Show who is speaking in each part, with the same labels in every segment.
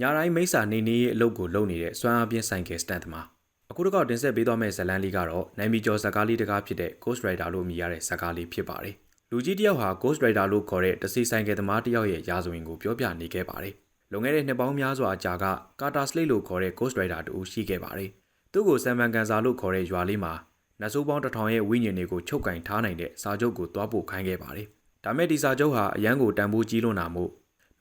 Speaker 1: ညာတိုင်းမိစ္ဆာနေနေရဲ့အလုပ်ကိုလုပ်နေတဲ့စွမ်းအားပြင်းဆိုင်ကယ်စတန်သမားအခုတစ်ခေါက်တင်ဆက်ပေးသွားမယ့်ဇတ်လန်းလေးကတော့နိုင်မီကျော်ဇာကားလေးတစ်ကားဖြစ်တဲ့ Ghost Rider လို့အမည်ရတဲ့ဇာကားလေးဖြစ်ပါတယ်လူကြီးတစ်ယောက်ဟာ Ghost Rider လို့ခေါ်တဲ့တစီဆိုင်ကယ်သမားတစ်ယောက်ရဲ့ရာဇဝင်ကိုပြောပြနေခဲ့ပါတယ်လွန်ခဲ့တဲ့နှစ်ပေါင်းများစွာအကြာကကာတာစလိတ်လို့ခေါ်တဲ့ Ghost Rider တူရှိခဲ့ပါတယ်သူ့ကိုဆမ်မန်ကန်ဆာလို့ခေါ်တဲ့ရွာလေးမှာနတ်ဆိုးပေါင်းတစ်ထောင်ရဲ့ဝိညာဉ်တွေကိုချုပ်ကင်ထားနိုင်တဲ့စာချုပ်ကိုတွားပို့ခိုင်းခဲ့ပါတယ်ဒါမဲ့ဒီစာချုပ်ဟာအရန်ကိုတန်ဖိုးကြီးလွန်းတာမို့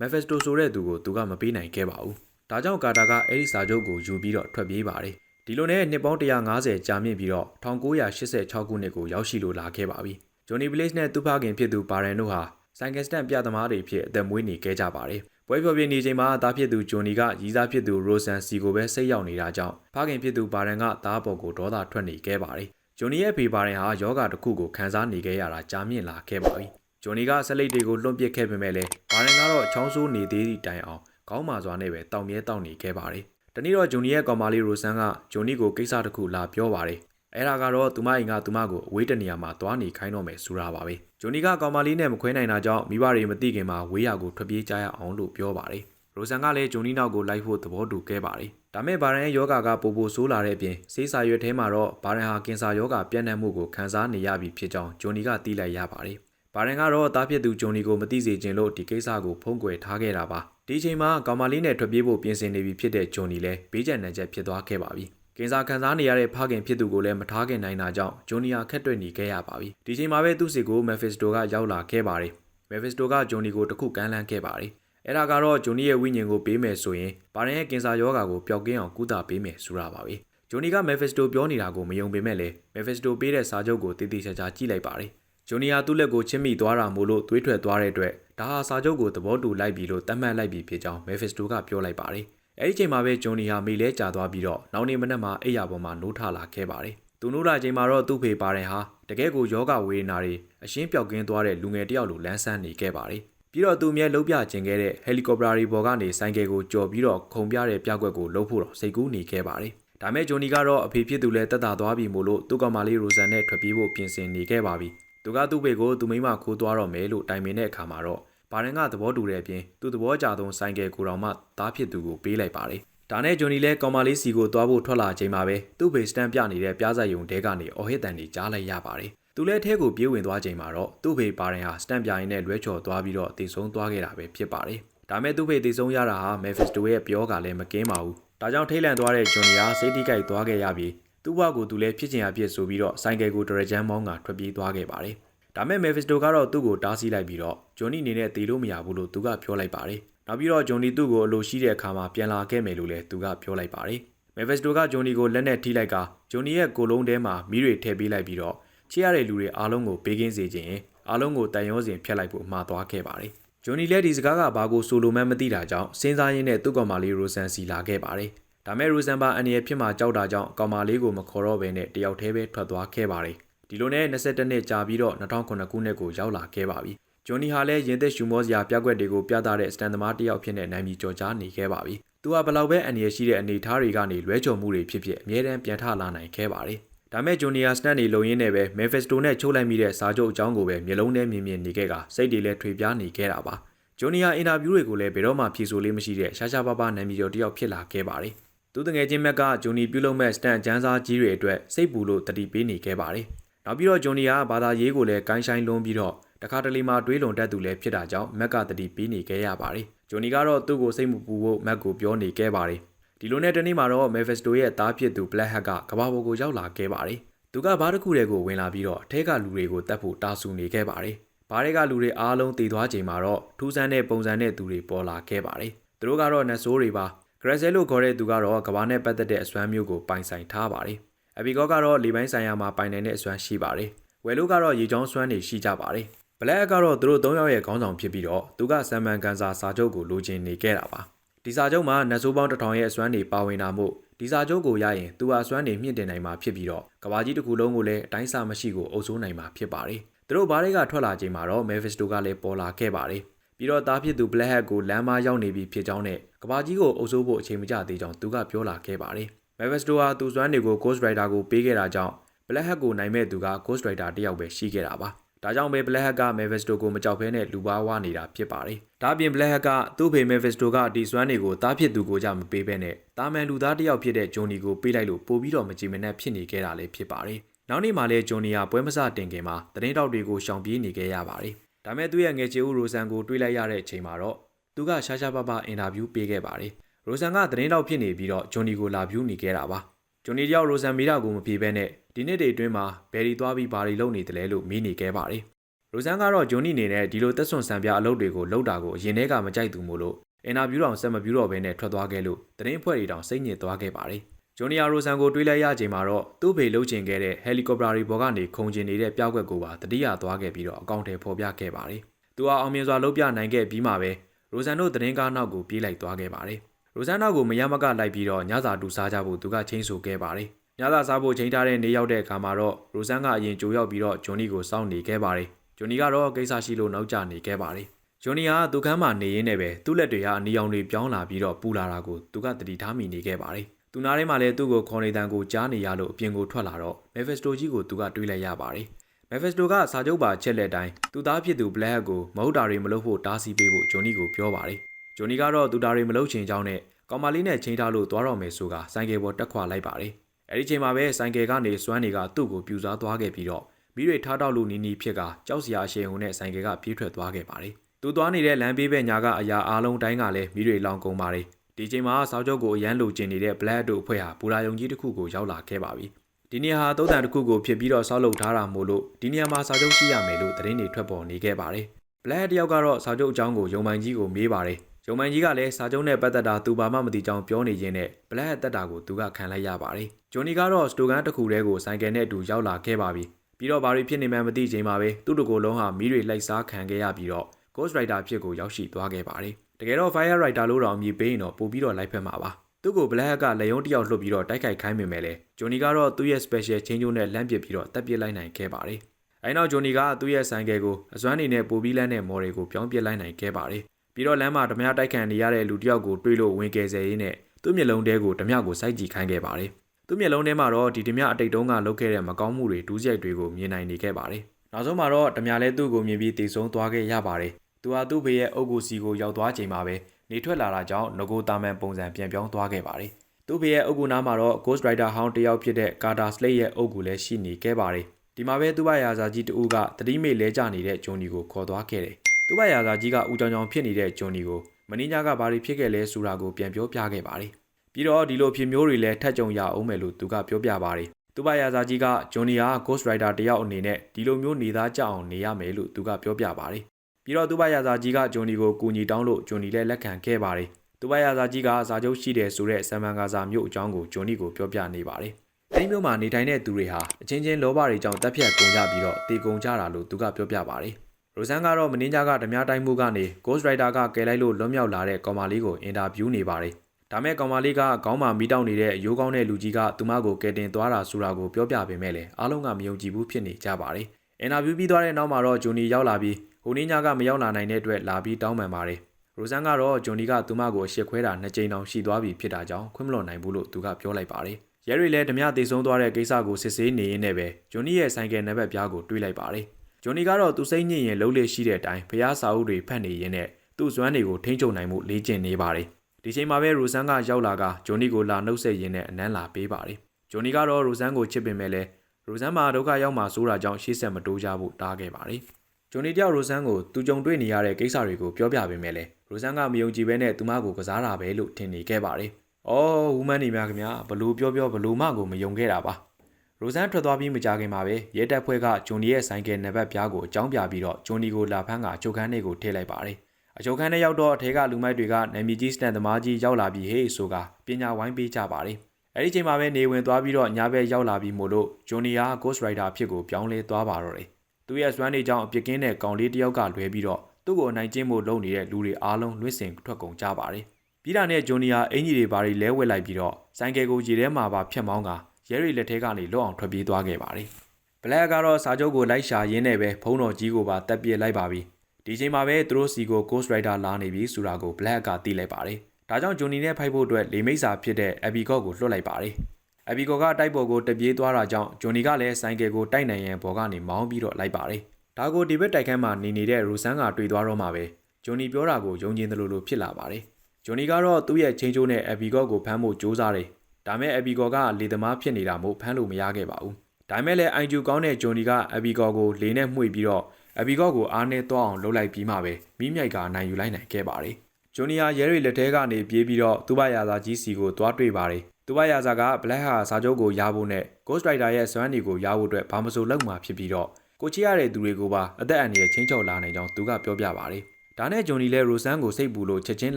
Speaker 1: မက်ဖက်စတိုဆိုတဲ့သူကိုသူကမပေးနိုင်ခဲ့ပါဘူး။ဒါကြောင့်ကာတာကအဲ့ဒီစာချုပ်ကိုယူပြီးတော့ထွက်ပြေးပါတယ်။ဒီလိုနဲ့နှစ်ပေါင်း150ကြာမြင့်ပြီးတော့1986ခုနှစ်ကိုရောက်ရှိလိုလာခဲ့ပါပြီ။ဂျွန်နီဘလေးနဲ့သူ့ဖခင်ဖြစ်သူဘာရန်တို့ဟာဆိုင်ကယ်စတန်ပြသမားတွေဖြစ်အသက်မွေးနေခဲ့ကြပါတယ်။ပွဲပြော်ပြနေချိန်မှာသားဖြစ်သူဂျွန်နီကရီးစားဖြစ်သူရိုဆန်စီကိုပဲစိတ်ရောက်နေတာကြောင့်ဖခင်ဖြစ်သူဘာရန်ကသားပေါ်ကိုဒေါသထွက်နေခဲ့ပါတယ်။ဂျွန်နီရဲ့ဖေဘာရန်ဟာယောဂတစ်ခုကိုခံစားနေခဲ့ရတာကြာမြင့်လာခဲ့ပါပြီ။ ဂျွန်နီကဆက်လိပ်တွေကိုလွန့်ပစ်ခဲ့ပေမဲ့လည်းဘာရင်ကတော့ချောင်းဆိုးနေသေးသည့်တိုင်အောင်ခေါင်းမာစွာနဲ့ပဲတောင်မြဲတောက်နေခဲ့ပါတယ်။တနေ့တော့ဂျွန်နီရဲ့ကောင်မလေးရိုဆန်ကဂျွန်နီကိုကိစ္စတစ်ခုလာပြောပါတယ်။အဲ့ဒါကတော့သူမအိမ်ကသူမကိုအဝေးတနေရာမှာသွားနေခိုင်းတော့မယ်ဆိုတာပါပဲ။ဂျွန်နီကကောင်မလေးနဲ့မခွဲနိုင်တာကြောင့်မိဘတွေမသိခင်မှာဝေးရကိုထွက်ပြေးကြရအောင်လို့ပြောပါတယ်။ရိုဆန်ကလည်းဂျွန်နီနောက်ကိုလိုက်ဖို့သဘောတူခဲ့ပါတယ်။ဒါမဲ့ဘာရန်ရဲ့ယောဂကပိုပိုဆိုးလာတဲ့အပြင်ဆေးစာရွက်ထဲမှာတော့ဘာရန်ဟာကင်ဆာယောဂပြန့်နှံ့မှုကိုခံစားနေရပြီဖြစ်ကြောင်းဂျွန်နီကသိလိုက်ရပါတယ်။ ဘာရင်ကတော့တားဖြစ်သူဂျုံနီကိုမသိစေခြင်းလို့ဒီကိစ္စကိုဖုံးကွယ်ထားခဲ့တာပါဒီအချိန်မှာကောင်မလေးနဲ့ထွက်ပြေးဖို့ပြင်ဆင်နေပြီဖြစ်တဲ့ဂျုံနီလည်းဘေးကျန်နံချက်ဖြစ်သွားခဲ့ပါပြီကင်ဆာခံစားနေရတဲ့ဖခင်ဖြစ်သူကိုလည်းမထားခင်နိုင်တာကြောင့်ဂျုံနီယာခက်တွေ့နေခဲ့ရပါပြီဒီချိန်မှာပဲသူ့စီကိုမက်ဖစ်စတိုကရောက်လာခဲ့ပါတယ်မက်ဖစ်စတိုကဂျုံနီကိုတခုကမ်းလှမ်းခဲ့ပါတယ်အဲ့ဒါကတော့ဂျုံနီရဲ့ဝိညာဉ်ကိုပေးမယ်ဆိုရင်ဘာရင်ရဲ့ကင်ဆာယောဂါကိုပျောက်ကင်းအောင်ကုသပေးမယ်ဆိုတာပါပဲဂျိုနီကမက်ဖစ်စတိုပြောနေတာကိုမယုံပေမဲ့လည်းမက်ဖစ်စတိုပေးတဲ့စာချုပ်ကိုတည်တည်ချာချာကြည့်လိုက်ပါတယ် ဂျိုနီယာသူ့လက်ကိုချစ်မိသွားတာမို့လို့သွေးထွက်သွားတဲ့အတွက်ဒါဟာစာချုပ်ကိုသဘောတူလိုက်ပြီလို့သတ်မှတ်လိုက်ပြီဖြစ်ကြောင်းမဲဖစ်စတိုကပြောလိုက်ပါတယ်။အဲဒီချိန်မှာပဲဂျိုနီယာမိလဲကြာသွားပြီးတော့နောက်နေ့မနက်မှာအိယာပေါ်မှာနိုးထလာခဲ့ပါတယ်။သူနိုးလာချိန်မှာတော့သူ့ဖေပါရင်ဟာတကယ်ကိုယောဂဝေဒနာတွေအရှင်းပြောက်ကင်းသွားတဲ့လူငယ်တစ်ယောက်လိုလမ်းဆန်းနေခဲ့ပါတယ်။ပြီးတော့သူမြဲလှုပ်ပြခြင်းခဲ့တဲ့ဟယ်လီကော်ပတာတွေပေါ်ကနေဆိုင်ကယ်ကိုကြော်ပြီးတော့ခုံပြတဲ့ပြကွက်ကိုလှုပ်ဖို့တော့စိတ်ကူးနေခဲ့ပါတယ်။ဒါမဲ့ဂျိုနီကတော့အဖေဖြစ်သူလည်းတက်တာသွားပြီမို့လို့သူ့ကောင်မလေးရိုဆန်နဲ့ထွက်ပြေးဖို့ပြင်ဆင်နေခဲ့ပါပြီ။ သူကသူ့ဖေကိုသူမိမခိုးသွားတော့မယ်လို့တိုင်ပင်တဲ့အခါမှာတော့ဘာရင်ကသဘောတူတဲ့အပြင်သူ့သဘောကျဆုံးဆိုင်ကယ်ကိုတော်မှသားဖြစ်သူကိုပေးလိုက်ပါတယ်။ဒါနဲ့ဂျွန်နီလည်းကောင်မလေးစီကိုသွားဖို့ထွက်လာချိန်မှာပဲသူ့ဖေစတန်ပြနေတဲ့ပြားဆက်ယုံတဲကနေအော်ဟစ်တန်တွေကြားလိုက်ရပါတယ်။သူလည်းအဲကိုပြေးဝင်သွားချိန်မှာတော့သူ့ဖေဘာရင်ဟာစတန်ပြရင်နဲ့လွဲချော်သွားပြီးတော့တည်ဆုံးသွားခဲ့တာပဲဖြစ်ပါတယ်။ဒါမဲ့သူ့ဖေတည်ဆုံးရတာဟာမဲဖစ်စတိုရဲ့ပြောကလည်းမကင်းပါဘူး။ဒါကြောင့်ထိတ်လန့်သွားတဲ့ဂျွန်နီဟာစိတ်တိကြိုက်သွားခဲ့ရပြီး သူ့ဘဝကိုသူလည်းဖြစ်ချင်ရဖြစ်ဆိုပြီးတော့ဆိုင်ကယ်ကိုဒရဂျန်မောင်းကထွက်ပြေးသွားခဲ့ပါတယ်။ဒါမဲ့မဲဖစ်စတိုကတော့သူ့ကိုတားဆီးလိုက်ပြီးတော့ဂျွန်နီအနေနဲ့တည်လို့မရဘူးလို့သူကပြောလိုက်ပါတယ်။နောက်ပြီးတော့ဂျွန်နီသူ့ကိုအလိုရှိတဲ့အခါမှာပြန်လာခဲ့မယ်လို့လည်းသူကပြောလိုက်ပါတယ်။မဲဖစ်စတိုကဂျွန်နီကိုလက်နဲ့ထိလိုက်ကဂျွန်နီရဲ့ကိုလုံးထဲမှာမီးတွေထည့်ပေးလိုက်ပြီးတော့ချစ်ရတဲ့လူတွေအားလုံးကိုပေးကင်းစေခြင်းအားလုံးကိုတန်ရုံးစင်ဖျက်လိုက်ဖို့မှားသွားခဲ့ပါတယ်။ဂျွန်နီလည်းဒီစကားကဘာကိုဆိုလိုမှန်းမသိတာကြောင့်စဉ်းစားရင်းနဲ့သူ့ကောင်မလေးရိုဆန်စီလာခဲ့ပါတယ်။ ဒါမဲ့ရိုဆန်ပါအန်ရဖြစ်မှာကြောက်တာကြောင့်ကောင်မလေးကိုမခေါ်တော့ဘဲနဲ့တယောက်တည်းပဲထွက်သွားခဲ့ပါတယ်။ဒီလိုနဲ့22နှစ်ကြာပြီးတော့2009ခုနှစ်ကိုရောက်လာခဲ့ပါပြီ။ဂျွန်နီဟာလည်းရင်သက်ရှူမောစရာပြက်ွက်တွေကိုပြသတဲ့စတန်သမားတစ်ယောက်ဖြစ်နေနိုင်ပြီးကြော်ကြားနေခဲ့ပါပြီ။သူကဘလောက်ပဲအန်ရရှိတဲ့အနေအထားတွေကနေလွဲချော်မှုတွေဖြစ်ဖြစ်အမြဲတမ်းပြန်ထလာနိုင်ခဲ့ပါတယ်။ဒါမဲ့ဂျူနီယာစနတ်နေလုံရင်းနဲ့ပဲမဲဖက်စတိုနဲ့ချိုးလိုက်မိတဲ့စာချုပ်အကြောင်းကိုပဲမျိုးလုံးထဲမြင်မြင်နေခဲ့ကစိတ်တွေလည်းထွေပြားနေခဲ့တာပါဂျူနီယာအင်တာဗျူးတွေကိုလည်းဘယ်တော့မှဖြေဆိုလေးမရှိတဲ့ရှာရှာပါပါနာမည်ကျော်တစ်ယောက်ဖြစ်လာခဲ့ပါတယ် သူတငယ်ချင်းမက်ကဂျူနီပြုလုပ်မဲ့စတန်ကျန်းစားကြီးတွေအတွက်စိတ်ပူလို့တတိပေးနေခဲ့ပါတယ်နောက်ပြီးတော့ဂျူနီယာဘာသာရေးကိုလည်းကိုင်းဆိုင်လွန်းပြီးတော့တခါတလေမှတွေးလွန်တတ်သူလည်းဖြစ်တာကြောင့်မက်ကတတိပေးနေခဲ့ရပါတယ်ဂျူနီကတော့သူ့ကိုစိတ်မပူဖို့မက်ကိုပြောနေခဲ့ပါတယ်ဒီလိုနဲ့တနေ့မှာတော့မဲဖက်စတိုရဲ့သားဖြစ်သူ Black Hat ကကဘာပေါ်ကိုရောက်လာခဲ့ပါတယ်သူကဘားတစ်ခုတည်းကိုဝင်လာပြီးတော့အထက်ကလူတွေကိုတတ်ဖို့တာဆူနေခဲ့ပါတယ်။ဘားတွေကလူတွေအားလုံးတည်သွားချိန်မှာတော့ထူးဆန်းတဲ့ပုံစံတဲ့သူတွေပေါ်လာခဲ့ပါတယ်။သူတို့ကတော့နတ်ဆိုးတွေပါ။ ဂရက်ဆဲလို့ခေါ်တဲ့သူကတော့ကဘာနဲ့ပတ်သက်တဲ့အစွမ်းမျိုးကိုပိုင်ဆိုင်ထားပါတယ်။အဘီကောကတော့လေပိုင်းဆိုင်ရာမှာပိုင်နိုင်တဲ့အစွမ်းရှိပါတယ်။ဝယ်လို့ကတော့ရေချောင်းစွမ်းတွေရှိကြပါတယ်။ဘလက်ကတော့သူတို့၃ယောက်ရဲ့ခေါင်းဆောင်ဖြစ်ပြီးတော့သူကဆမ်မန်ကန်စာစာချုပ်ကိုလိုချင်နေခဲ့တာပါ။ဒီစာချုပ်မှာနတ်ဆိုးပေါင်းတစ်ထောင်ရဲ့အစွမ်းတွေပါဝင်တာမို့ဒီစာချုပ်ကိုရရင်သူဟာစွမ်းနေမြင့်တင်နိုင်မှာဖြစ်ပြီးတော့ကဘာကြီးတစ်ခုလုံးကိုလည်းအတိုင်းအဆမရှိကိုအုပ်စိုးနိုင်မှာဖြစ်ပါတယ်။သူတို့ဘားတွေကထွက်လာချိန်မှာတော့ Mephisto ကလည်းပေါ်လာခဲ့ပါတယ်။ပြီးတော့တားဖြစ်သူ Black Hat ကိုလမ်းမရောက်နေပြီဖြစ်ကြောင်းနဲ့ ကဘာကြီးကိုအုပ်စိုးဖို့အချိန်မကျသေးကြောင်းသူကပြောလာခဲ့ပါတယ်။ Mephisto ဟာသူစွမ်းတွေကို Ghost Rider ကိုပေးခဲ့တာကြောင့် Black Hat ကိုနိုင်မဲ့သူက Ghost Rider တယောက်ပဲရှိခဲ့တာပါ။ဒါကြောင့်ပဲ Black Hat က Mephisto ကိုမကြောက်ဘဲနဲ့လူပါဝါနေတာဖြစ်ပါတယ်။ဒါ့အပြင် Black Hat ကသူ့ဖေ Mephisto ကဒီစွမ်းတွေကိုတားဖြစ်သူကိုကြမပေးဘဲနဲ့တာမန်လူသားတစ်ယောက်ဖြစ်တဲ့ Johnny ကိုပေးလိုက်လို့ပို့ပြီးတော့မကြည်မနှက်ဖြစ်နေခဲ့တာလည်းဖြစ်ပါတယ်။နောက်နေ့မှလည်း Johnny ကပွဲမစတင်ခင်မှာသတင်းတောက်တွေကိုရှောင်ပြေးနေခဲ့ရပါတယ်။ဒါမဲ့သူ့ရဲ့ငယ်ချေဦးရိုဆန်ကိုတွေးလိုက်ရတဲ့အချိန်မှာတော့ သူကရှားရှားပါးပါးအင်တာဗျူးပေးခဲ့ပါတယ်။ရိုဆန်ကသတင်းတောက်ဖြစ်နေပြီးတော့ Johnny ကိုလာဗျူးနေခဲ့တာပါ။ Johnny တယောက်ရိုဆန်မီတာကိုမပြေဘဲနဲ့ဒီနေ့တွေအတွင်းမှာဘယ်ရီသွားပြီးဘာတွေလုပ်နေတယ်လဲလို့မေးနေခဲ့ပါတယ်။ရိုဆန်ကတော့ဂျွန်နီနေနဲ့ဒီလိုတက်ဆွန်ဆန်ပြအလုပ်တွေကိုလုပ်တာကိုအရင်တည်းကမကြိုက်သူမို့လို့အင်တာဗျူးတောင်ဆက်မပြူးတော့ဘဲနဲ့ထွက်သွားခဲ့လို့သတင်းအဖွဲ့တွေတောင်စိတ်ညစ်သွားခဲ့ပါတယ်။ဂျွန်နီယာရိုဆန်ကိုတွေးလိုက်ရချိန်မှာတော့သူ့ဖေလှုပ်ချင်ခဲ့တဲ့ဟယ်လီကော်ပတာတွေပေါ်ကနေခုန်ချင်နေတဲ့ပြောက်ွက်ကိုပါတတိယသွားခဲ့ပြီးတော့အကောင့်ထဲပေါ်ပြခဲ့ပါတယ်။သူဟာအောင်မြင်စွာလုပ်ပြနိုင်ခဲ့ပြီးမှပဲ ရိုဆန်တို့သတင်းကားနောက်ကိုပြေးလိုက်သွားခဲ့ပါတယ်။ရိုဆန်နောက်ကိုမရမကလိုက်ပြီးတော့ညစာတူစားကြဖို့သူကချင်းဆိုခဲ့ပါတယ်။ညစာစားဖို့ချိန်ထားတဲ့နေရောက်တဲ့အခါမှာတော့ရိုဆန်ကအရင်ကြိုရောက်ပြီးတော့ဂျွန်နီကိုစောင့်နေခဲ့ပါတယ်။ဂျွန်နီကတော့ကိစ္စရှိလို့နောက်ကျနေခဲ့ပါတယ်။ဂျွန်နီကသူ့ခန်းမှာနေရင်းနဲ့ပဲသူ့လက်တွေကအနီရောင်တွေပြောင်းလာပြီးတော့ပူလာတာကိုသူကတတိထားမိနေခဲ့ပါတယ်။သူနားထဲမှာလည်းသူ့ကိုခေါ်နေတန်ကိုကြားနေရလို့အပြင်ကိုထွက်လာတော့မေဖက်စတိုကြီးကိုသူကတွေးလိုက်ရပါတယ်။ မေဖက်စတိုကစာချုပ်ပါချက်လက်တိုင်းသူသားဖြစ်သူဘလက်ဟက်ကိုမဟုတ်တာတွေမလုပ်ဖို့တားဆီးပေးဖို့ဂျွန်နီကိုပြောပါတယ်။ဂျွန်နီကတော့သူတာတွေမလုပ်ချင်ကြောင်းနဲ့ကောင်မလေးနဲ့ချိန်ထားလို့သွားတော့မယ်ဆိုကဆိုင်ကယ်ပေါ်တက်ခွာလိုက်ပါတယ်။အဲဒီချိန်မှာပဲဆိုင်ကယ်ကနေစွမ်းတွေကသူ့ကိုပြူစားသွားခဲ့ပြီးတော့မိတွေထားတော့လို့နီးနီးဖြစ်ကကြောက်စရာအရှိန်ဟုန်နဲ့ဆိုင်ကယ်ကပြေးထွက်သွားခဲ့ပါတယ်။သူသွားနေတဲ့လမ်းဘေးဘက်ညာကအရာအားလုံးတိုင်းကလည်းမိတွေလောင်ကုန်ပါတယ်။ဒီချိန်မှာစောက်ကျုပ်ကိုအရန်လိုချင်နေတဲ့ Black တို့အဖွဲ့ဟာဘူရာယုံကြီးတစ်ခုကိုရောက်လာခဲ့ပါပြီ။ ဒီနေရာဟာသုံးတန်တစ်ခုကိုဖြစ်ပြီးတော့ဆောက်လုပ်ထားတာမို့လို့ဒီနေရာမှာစာချုပ်ရှိရမယ်လို့သတင်းတွေထွက်ပေါ်နေခဲ့ပါတယ်။ Black တယောက်ကတော့စာချုပ်အကြောင်းကိုယုံမိုင်ကြီးကိုမေးပါတယ်။ယုံမိုင်ကြီးကလည်းစာချုပ်နဲ့ပတ်သက်တာသူဘာမှမသိကြောင်းပြောနေရင်းနဲ့ Black ရဲ့တက်တာကိုသူကခံလိုက်ရပါတယ်။ဂျွန်နီကတော့စတိုကန်တစ်ခုတည်းကိုဆိုင်ကယ်နဲ့အတူရောက်လာခဲ့ပါပြီ။ပြီးတော့ဘာတွေဖြစ်နေမှန်းမသိချိန်မှာပဲသူ့တကိုယ်လုံးဟာမီးတွေလိုက်စားခံခဲ့ရပြီးတော့ Ghost Rider ဖြစ်ကိုရောက်ရှိသွားခဲ့ပါတယ်။တကယ်တော့ Fire Rider လို့တော့အမည်ပေးရင်တော့ပို့ပြီးတော့လိုက်ဖက်မှာပါ။ သူ့ကို Black ကလက်ရုံးတစ်ယောက်လှုပ်ပြီးတော့တိုက်ခိုက်ခိုင်းမိမယ်လေ။ဂျွန်နီကတော့သူ့ရဲ့ special ချင်းကျိုးနဲ့လမ်းပစ်ပြီးတော့တပ်ပစ်လိုက်နိုင်ခဲ့ပါတယ်။အဲနောက်ဂျွန်နီကသူ့ရဲ့ဆိုင်ကယ်ကိုအစွမ်းနေနဲ့ပို့ပြီးလမ်းနဲ့မော်တွေကိုပြောင်းပစ်လိုက်နိုင်ခဲ့ပါတယ်။ပြီးတော့လမ်းမှာဓမြတိုက်ခံနေရတဲ့လူတစ်ယောက်ကိုတွေးလို့ဝင်ကယ်ဆယ်ရင်းနဲ့သူ့မျက်လုံးထဲကိုဓမြကိုစိုက်ကြည့်ခိုင်းခဲ့ပါတယ်။သူ့မျက်လုံးထဲမှာတော့ဒီဓမြအတိတ်တုန်းကလုပ်ခဲ့တဲ့မကောင်းမှုတွေဒူးရိုက်တွေကိုမြင်နိုင်နေခဲ့ပါတယ်။နောက်ဆုံးမှာတော့ဓမြလည်းသူ့ကိုမြင်ပြီးတည်ဆုံသွားခဲ့ရပါတယ်။သူဟာသူ့ဖေရဲ့အုပ်ကိုစီကိုရောက်သွားချိန်မှာပဲ နေထွက်လာတာကြောင့်ငကိုတာမန်ပုံစံပြန်ပြောင်းသွားခဲ့ပါတယ်။သူ့ဖေရဲ့အုပ်ကူနားမှာတော့ Ghost Rider ဟောင်းတစ်ယောက်ဖြစ်တဲ့ Carter Slade ရဲ့အုပ်ကူလည်းရှိနေခဲ့ပါတယ်။ဒီမှာပဲသူ့ဘရာဇာကြီးတူကတတိမိလဲကျနေတဲ့ဂျွန်နီကိုခေါ်သွားခဲ့တယ်။သူ့ဘရာဇာကြီးကဦးကြောင်ကြောင်ဖြစ်နေတဲ့ဂျွန်နီကိုမင်းညာကဘာတွေဖြစ်ခဲ့လဲဆိုတာကိုပြန်ပြောပြခဲ့ပါတယ်။ပြီးတော့ဒီလိုဖြစ်မျိုးတွေလည်းထက်ကြုံရအောင်မယ်လို့သူကပြောပြပါတယ်။သူ့ဘရာဇာကြီးကဂျွန်နီဟာ Ghost Rider တယောက်အနေနဲ့ဒီလိုမျိုးနေသားကြအောင်နေရမယ်လို့သူကပြောပြပါတယ်။ ပြီးတော့သူ့ဘရာဇာကြီးကဂျွန်နီကိုကူညီတောင်းလို့ဂျွန်နီလည်းလက်ခံခဲ့ပါတယ်။သူ့ဘရာဇာကြီးကစာချုပ်ရှိတယ်ဆိုတဲ့ဆမ်မန်ကာစာမျိုးအကြောင်းကိုဂျွန်နီကိုပြောပြနေပါတယ်။အဲဒီမျိုးမှာနေထိုင်တဲ့သူတွေဟာအချင်းချင်းလောဘတွေကြောင့်တက်ဖြတ်ကုန်ကြပြီးတော့တေကုန်ကြတာလို့သူကပြောပြပါတယ်။ရိုဆန်ကတော့မင်းညာကဓမြတိုင်းမှုကနေ Ghost Rider ကကယ်လိုက်လို့လွတ်မြောက်လာတဲ့ကောင်မလေးကိုအင်တာဗျူးနေပါတယ်။ဒါမဲ့ကောင်မလေးကခေါင်းမှာမီးတောက်နေတဲ့ရိုးကောင်းတဲ့လူကြီးကသူမကိုကယ်တင်သွားတာဆိုတာကိုပြောပြပေးမဲ့လေအားလုံးကမယုံကြည်ဘူးဖြစ်နေကြပါတယ်။အင်တာဗျူးပြီးသွားတဲ့နောက်မှာတော့ဂျွန်နီရောက်လာပြီး ဟိုနေ့ညကမရောက်လာနိုင်တဲ့အတွက်လာပြီးတောင်းပန်ပါတယ်။ရိုဆန်ကတော့ဂျွန်နီကသူမကိုရှစ်ခွဲတာနှစ်ကြိမ်တောင်ရှိသွားပြီဖြစ်တာကြောင့်ခွင့်မလွန်နိုင်ဘူးလို့သူကပြောလိုက်ပါတယ်။ရဲတွေလည်းဓမြသေဆုံးသွားတဲ့ကိစ္စကိုစစ်ဆေးနေရင်းနဲ့ပဲဂျွန်နီရဲ့ဆိုင်ကယ်နံပါတ်ပြားကိုတွေးလိုက်ပါတယ်။ဂျွန်နီကတော့သူစိတ်ညစ်ရင်လှုပ်လေရှိတဲ့အတိုင်းဖျားစာအုပ်တွေဖတ်နေရင်းနဲ့သူ့ဇွမ်းတွေကိုထိန်းချုပ်နိုင်မှုလေ့ကျင့်နေပါတယ်။ဒီချိန်မှာပဲရိုဆန်ကရောက်လာကဂျွန်နီကိုလာနှုတ်ဆက်ရင်းနဲ့အနမ်းလာပေးပါတယ်။ဂျွန်နီကတော့ရိုဆန်ကိုချစ်ပင်မဲ့လဲရိုဆန်မှာဒုက္ခရောက်မှဆိုးတာကြောင့်ရှေ့ဆက်မတိုးကြဖို့တားခဲ့ပါတယ်။ ဂျွန်နီတယောက်ရိုဆန်ကိုသူကြုံတွေ့နေရတဲ့ကိစ္စတွေကိုပြောပြပေးမယ်လေရိုဆန်ကမယုံကြည်ဘဲနဲ့သူမကိုကစားတာပဲလို့ထင်နေခဲ့ပါတယ်။အော်ဝူမန်နေများခင်ဗျာဘလို့ပြောပြောဘလို့မှကိုမယုံခဲ့တာပါ။ရိုဆန်ထွက်သွားပြီးမကြခင်မှာပဲရဲတပ်ဖွဲ့ကဂျွန်နီရဲ့ဆိုင်ကယ်နံပါတ်ပြားကိုအကြောင်းပြပြီးတော့ဂျွန်နီကိုလာဖမ်းကအချုပ်ခန်းထဲကိုထည့်လိုက်ပါတယ်။အချုပ်ခန်းထဲရောက်တော့အထက်ကလူမိုက်တွေကနာမည်ကြီးစတန်သမားကြီးရောက်လာပြီးဟေးဆိုကပညာဝိုင်းပေးကြပါတယ်။အဲဒီချိန်မှာပဲနေဝင်သွားပြီးတော့ညာဘက်ရောက်လာပြီးမို့လို့ဂျွန်နီဟာ Ghost Rider ဖြစ်ကိုပြောင်းလဲသွားပါတော့တယ်။ သူရဲ့စွမ်းနေကြောင်းအပြစ်ကင်းတဲ့ကောင်လေးတစ်ယောက်ကလွဲပြီးတော့သူ့ကိုအနိုင်ကျင့်ဖို့လုပ်နေတဲ့လူတွေအားလုံးလွင့်စင်ထွက်ကုန်ကြပါတယ်။ပြီးတာနဲ့ဂျွန်နီဟာအင်ကြီးတွေဘာတွေလဲဝက်လိုက်ပြီးတော့ဆိုင်ကယ်ကိုရေထဲမှာပါဖြတ်မောင်းကရဲရီလက်ထဲကနေလွတ်အောင်ထွက်ပြေးသွားခဲ့ပါတယ်။ဘလက်ကတော့စာချုပ်ကိုလိုက်ရှာရင်းနဲ့ပဲဖုံးတော်ကြီးကိုပါတက်ပြစ်လိုက်ပါပြီ။ဒီချိန်မှာပဲသူတို့စီကို Ghost Rider လာနေပြီဆိုတာကို Black ကသိလိုက်ပါတယ်။ဒါကြောင့်ဂျွန်နီနဲ့ဖိုက်ဖို့အတွက်လေမိတ်စာဖြစ်တဲ့ Abicot ကိုလွှတ်လိုက်ပါတယ်။ Abicot ကတိုက်ပေါ်ကိုတပြေးသွားတာကြောင့်ဂျွန်နီကလည်းဆိုင်ကယ်ကိုတိုက်နိုင်ရန်ဘော်ကနေမောင်းပြီးတော့လိုက်ပါတယ်။ဒါကိုဒီဘက်တိုက်ခန်းမှာနေနေတဲ့ရူဆန်ကတွေ့သွားတော့မှပဲဂျွန်နီပြောတာကိုယုံကြည်သလိုလိုဖြစ်လာပါတယ်ဂျွန်နီကတော့သူ့ရဲ့ချင်းချိုးနဲ့အဘီကော့ကိုဖမ်းဖို့ကြိုးစားတယ်ဒါမဲ့အဘီကော့ကလေသမားဖြစ်နေတာမို့ဖမ်းလို့မရခဲ့ပါဘူးဒါမဲ့လည်းအိုင်ဂျူကောင်းတဲ့ဂျွန်နီကအဘီကော့ကိုလေနဲ့မှွေပြီးတော့အဘီကော့ကိုအားနဲ့တော့အောင်လှုပ်လိုက်ပြီးမှပဲမိမြိုက်ကနိုင်ယူလိုက်နိုင်ခဲ့ပါတယ် ဂျွန်နီယာရဲတွေလက်ထဲကနေပြေးပြီးတော့သူ့ဘရာသာကြီးစီကိုသွားတွေ့ပါတယ်သူ့ဘရာသာကဘလက်ဟာစာချုပ်ကိုရဖို့နဲ့ Ghost Rider ရဲ့စွမ်းနေကိုရဖို့အတွက်ဘာမဆိုလုပ်မှာဖြစ်ပြီးတော့ကိုချီရတဲ့သူတွေကိုပါအသက်အန္တရာယ်ချင်းချောက်လာနိုင်ကြောင်းသူကပြောပြပါတယ်။ဒါနဲ့ဂျွန်နီလည်းရိုဆန်ကိုစိတ်ပူလို့ချက်ချင်း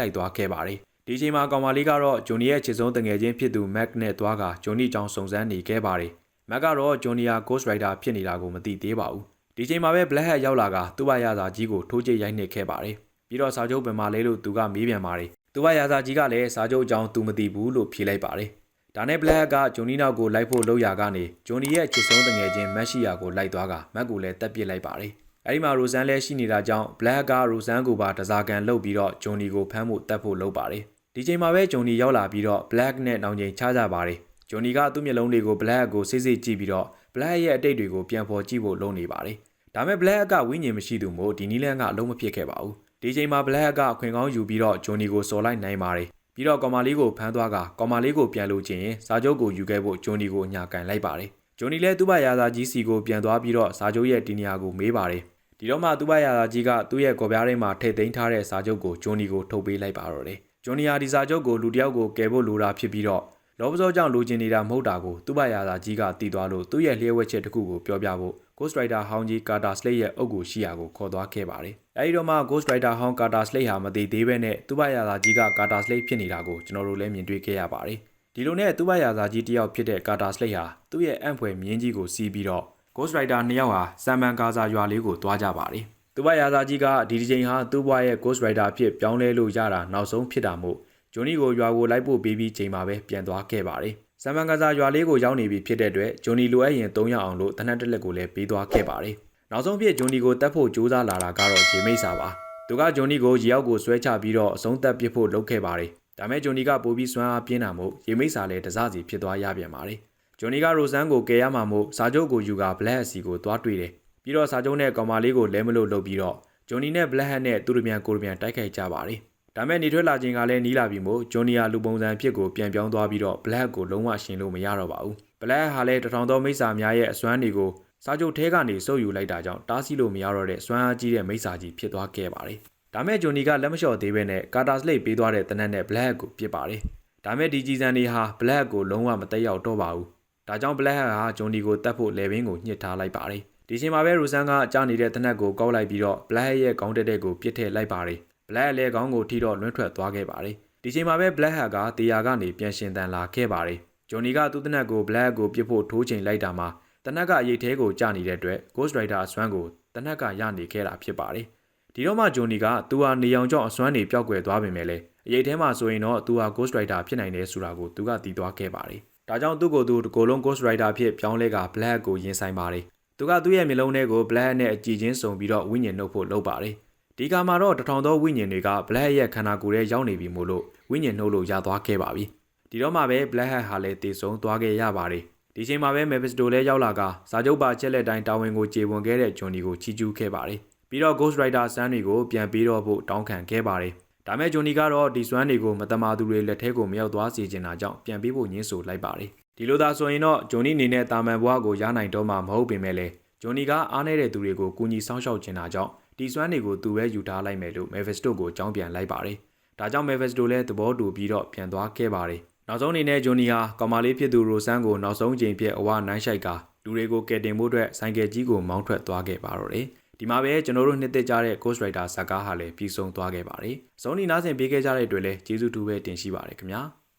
Speaker 1: လိုက်သွားခဲ့ပါတယ်။ဒီချိန်မှာကောင်မလေးကတော့ဂျွန်နီရဲ့ချစ်ဆုံးတငယ်ချင်းဖြစ်သူမက်နဲ့သွားကဂျွန်နီကြောင့်စုံစမ်းနေခဲ့ပါတယ်။မက်ကတော့ဂျွန်နီယာ Ghost Rider ဖြစ်နေတာကိုမသိသေးပါဘူး။ဒီချိန်မှာပဲ Black Hat ရောက်လာကသူ့ဘရာသာကြီးကိုထိုးကျိတ်ရိုက်နှိပ်ခဲ့ပါတယ်။ ပြီးတော့စာချုပ်ပင်မာလဲလို့သူကမေးပြန်ပါတယ်။သူ့ဘရာသာကြီးကလည်းစာချုပ်အကြောင်းသူမသိဘူးလို့ဖြေလိုက်ပါတယ်။ဒါနဲ့ Black ကဂျွန်နီနောက်ကိုလိုက်ဖို့လုပ်ရာကနေဂျွန်နီရဲ့ချစ်ဆုံးတငယ်ချင်းမက်ရှိယာကိုလိုက်သွားကမက်ကိုလည်းတက်ပစ်လိုက်ပါတယ်။အဲဒီမှာရိုဆန်လည်းရှိနေတာကြောင့် Black ကရိုဆန်ကိုပါတစားကန်လုပ်ပြီးတော့ဂျွန်နီကိုဖမ်းဖို့တက်ဖို့လုပ်ပါတယ်။ဒီချိန်မှာပဲဂျွန်နီရောက်လာပြီးတော့ Black နဲ့နောင်ချိန်ချကြပါတယ်။ဂျွန်နီကသူ့မျက်လုံးတွေကို Black ကိုစိတ်စိတ်ကြည့်ပြီးတော့ Black ရဲ့အတိတ်တွေကိုပြန်ဖော်ကြည့်ဖို့လုပ်နေပါတယ်။ဒါမဲ့ Black ကဝိညာဉ်မရှိသူမို့ဒီနီးလန်းကအလုံးမဖြစ်ခဲ့ပါဘူး။ ဒီချိန်မှာ Black ကခွင်ကောင်းယူပြီးတော့ဂျွန်နီကိုစော်လိုက်နိုင်ပါတယ်။ပြီးတော့ကောင်မလေးကိုဖမ်းသွားကကောင်မလေးကိုပြန်လို့ချင်းရင်စာချုပ်ကိုယူခဲ့ဖို့ဂျွန်နီကိုအညာကန်လိုက်ပါတယ်။ဂျွန်နီလည်းသူ့ဘရာသာကြီးစီကိုပြန်သွားပြီးတော့စာချုပ်ရဲ့တီနီယာကိုမေးပါတယ်။ဒီတော့မှသူ့ဘရာသာကြီးကသူ့ရဲ့ကော်ပြားထဲမှာထည့်သိမ်းထားတဲ့စာချုပ်ကိုဂျွန်နီကိုထုတ်ပေးလိုက်ပါတော့တယ်။ဂျွန်နီယာဒီစာချုပ်ကိုလူတစ်ယောက်ကိုကယ်ဖို့လိုတာဖြစ်ပြီးတော့လောဘစောကြောင့်လိုချင်နေတာမဟုတ်တာကိုသူ့ဘရာသာကြီးကတည်သွားလို့သူ့ရဲ့လျှဲဝက်ချက်တစ်ခုကိုပြောပြဖို့ Ghost Rider ဟောင်းကြီး Carter Slade ရဲ့အုပ်ကိုရှိရာကိုခေါ်သွားခဲ့ပါတယ်။အဲဒီတော့မှ Ghost Rider ဟောင်း Carter Slade ဟာမသိသေးပဲနဲ့သူ့ဘရာသာကြီးက Carter Slade ဖြစ်နေတာကိုကျွန်တော်တို့လည်းမြင်တွေ့ခဲ့ရပါတယ်။ဒီလိုနဲ့သူ့ဘရာသာကြီးတယောက်ဖြစ်တဲ့ Carter Slade ဟာသူ့ရဲ့အံ့ဖွယ်မြင်းကြီးကိုစီးပြီးတော့ Ghost Rider နှစ်ယောက်ဟာဆမ်မန်ကာဇာရွာလေးကိုသွားကြပါတယ်။သူ့ဘရာသာကြီးကဒီဒီချိန်ဟာသူ့ဘွားရဲ့ Ghost Rider ဖြစ်ပြောင်းလဲလို့ရတာနောက်ဆုံးဖြစ်တာမို့ဂျွန်နီကိုရွာကိုလိုက်ဖို့ပြီးပြီးချိန်မှာပဲပြန်သွားခဲ့ပါတယ်။ ဆမ်မန်ကာဇာရွာလေးကိုရောက်နေပြီဖြစ်တဲ့အတွက်ဂျွန်နီလိုအပ်ရင်၃ရောက်အောင်လို့တနက်တက်လက်ကိုလည်းပေးသွားခဲ့ပါတယ်။နောက်ဆုံးဖြစ်ဂျွန်နီကိုတတ်ဖို့ကြိုးစားလာတာကတော့ဂျေမိတ်စာပါ။သူကဂျွန်နီကိုရေရောက်ကိုဆွဲချပြီးတော့အဆုံးသက်ပစ်ဖို့လုပ်ခဲ့ပါတယ်။ဒါမဲ့ဂျွန်နီကပိုပြီးစွမ်းအားပြင်းတာမို့ရေမိတ်စာလည်းတစားစီဖြစ်သွားရပြန်ပါတယ်။ဂျွန်နီကရိုဆန်ကိုကယ်ရမှာမို့စာချုပ်ကိုယူကဘလက်အစီကိုသွားတွေ့တယ်။ပြီးတော့စာချုပ်နဲ့ကောင်မလေးကိုလဲမလို့လုပ်ပြီးတော့ဂျွန်နီနဲ့ဘလက်ဟက်နဲ့သူတို့မြန်ကိုတို့မြန်တိုက်ခိုက်ကြပါတယ်။ ဒါမဲ့နေထွက်လာခြင်းကလည်းနီးလာပြီမို့ဂျွန်နီယာလူပုံစံဖြစ်ကိုပြန်ပြောင်းသွားပြီးတော့ဘလက်ကိုလုံးဝရှင်လို့မရတော့ပါဘူး။ဘလက်ဟာလည်းတထောင်သောမိစ္ဆာများရဲ့အစွမ်းတွေကိုစာချုပ်ထဲကနေစုပ်ယူလိုက်တာကြောင့်တားဆီးလို့မရတော့တဲ့စွမ်းအားကြီးတဲ့မိစ္ဆာကြီးဖြစ်သွားခဲ့ပါတယ်။ဒါမဲ့ဂျွန်နီကလက်မလျှော့သေးပဲနဲ့ကာတာစလိတ်ပေးသွားတဲ့တနက်နဲ့ဘလက်ကိုပြစ်ပါတယ်။ဒါမဲ့ဒီကြီးစံတွေဟာဘလက်ကိုလုံးဝမတက်ရောက်တော့ပါဘူး။ဒါကြောင့်ဘလက်ဟာဂျွန်နီကိုတတ်ဖို့လေဘင်းကိုညှစ်ထားလိုက်ပါတယ်။ဒီချိန်မှာပဲရူဆန်ကကြားနေတဲ့တနက်ကိုကောက်လိုက်ပြီးတော့ဘလက်ရဲ့ခေါင်းတက်တဲ့ကိုပြစ်ထည့်လိုက်ပါတယ်။ Black လည်းခေါင်းကိုထိတော့လွှင့်ထွက်သွားခဲ့ပါတယ်။ဒီချိန်မှာပဲ Black Hat ကတေယာကနေပြန်ရှင်တန်လာခဲ့ပါတယ်။ဂျွန်နီကသူ့တနက်ကို Black ကိုပြစ်ဖို့ထိုးချိန်လိုက်တာမှာတနက်ကအရေးသေးကိုကျနေတဲ့အတွက် Ghost Rider အစွမ်းကိုတနက်ကရနေခဲ့တာဖြစ်ပါတယ်။ဒီတော့မှဂျွန်နီကသူဟာနေအောင်ကြောင့်အစွမ်းတွေပျောက်ကွယ်သွားပေမဲ့လည်းအရေးသေးမှာဆိုရင်တော့သူဟာ Ghost Rider ဖြစ်နိုင်တယ်ဆိုတာကိုသူကသိသွားခဲ့ပါတယ်။ဒါကြောင့်သူ့ကိုယ်သူတကိုယ်လုံး Ghost Rider ဖြစ်ပြောင်းလဲက Black ကိုရင်ဆိုင်ပါတယ်။သူကသူ့ရဲ့မျိုးလုံးထဲကို Black နဲ့အကြည့်ချင်းစုံပြီးတော့ဝိညာဉ်နှုတ်ဖို့လုပ်ပါတယ်။ ဒီကမှာတော့တထောင်သောဝိညာဉ်တွေက Black ရဲ့ခန္ဓာကိုယ်ထဲရောက်နေပြီမို့လို့ဝိညာဉ်နှုတ်လို့ရသွားခဲ့ပါပြီ။ဒီတော့မှပဲ Black Hat ဟာလည်းတည်ဆုံသွားခဲ့ရပါတယ်။ဒီချိန်မှာပဲ Mephisto လည်းရောက်လာကစာချုပ်ပါချက်လက်တိုင်းတာဝန်ကိုကျေပွန်ခဲ့တဲ့ဂျွန်နီကိုချီးကျူးခဲ့ပါတယ်။ပြီးတော့ Ghost Rider စမ်းတွေကိုပြန်ပေးတော့ဖို့တောင်းခံခဲ့ပါတယ်။ဒါမဲ့ဂျွန်နီကတော့ဒီစွမ်းတွေကိုမတမာသူတွေလက်ထဲကိုမရောက်သွားစေချင်တာကြောင့်ပြန်ပေးဖို့ညှင်းဆိုလိုက်ပါတယ်။ဒီလိုသာဆိုရင်တော့ဂျွန်နီအနေနဲ့တာမန်ဘွားကိုရနိုင်တော့မှမဟုတ်ပေမဲ့လည်းဂျွန်နီကအားနည်းတဲ့သူတွေကိုကူညီဆောင်ရှောက်ချင်တာကြောင့် ဒီစွမ်းတွေကိုသူပဲယူထားလိုက်မယ်လို့ Mephisto ကိုကြောင်းပြန်လိုက်ပါတယ်။ဒါကြောင့် Mephisto လည်းသဘောတူပြီးတော့ပြန်သွားခဲ့ပါတယ်။နောက်ဆုံးအနေနဲ့ဂျွန်နီဟာကောင်မလေးဖြစ်သူရိုဆန်ကိုနောက်ဆုံးချိန်ပြည့်အဝနိုင်ရှိုက်ကလူတွေကိုကယ်တင်ဖို့အတွက်ဆိုင်ကယ်ကြီးကိုမောင်းထွက်သွားခဲ့ပါတော့တယ်။ဒီမှာပဲကျွန်တော်တို့နှစ်သက်ကြတဲ့ Ghost Rider ဇာတ်ကားဟာလည်းပြီးဆုံးသွားခဲ့ပါတယ်။ဇုံနီနားဆင်ပေးခဲ့ကြတဲ့အတွက်လည်းကျေးဇူးတူပဲတင်ရှိပါတယ်ခင်ဗျာ။